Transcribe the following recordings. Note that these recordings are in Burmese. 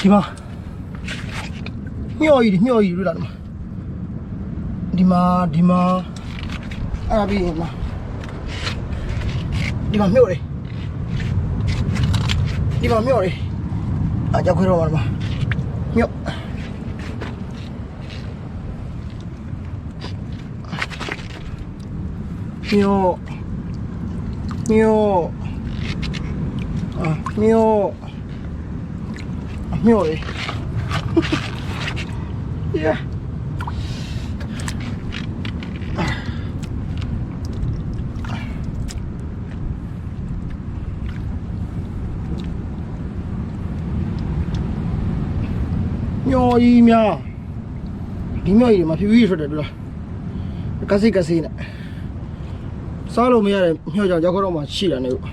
ဒီမှာမျော်ကြီးမျော်ကြီးတွေ့လားဒီမှာဒီမှာဒီမှာအဲ့ဒါပြီးရင်မှာဒီမှာမျော်တယ်ဒီမှာမျော်တယ်အကြောက်ခွဲတော့မှာဒီမှာမျော်မျော်မျော်အာမျော် အမျော်လေ Yeah. ညော်ကြီးများဒီမြော်ကြီးတွေမှာဖြူဖြူထွက်တယ်တွေ့လားကစိကစိနဲ့စားလို့မရတဲ့မြော်ကြောင့်ရောက်တော့မှရှိတာနေလို့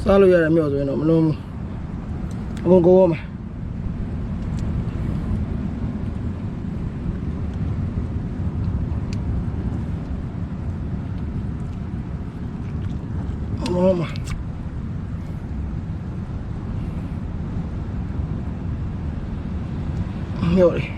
စားလို့ရတဲ့မြော်ဆိုရင်တော့မလုံးဘူး အကုန်ကိုရောမှာအလုံးမှာမြော်လေး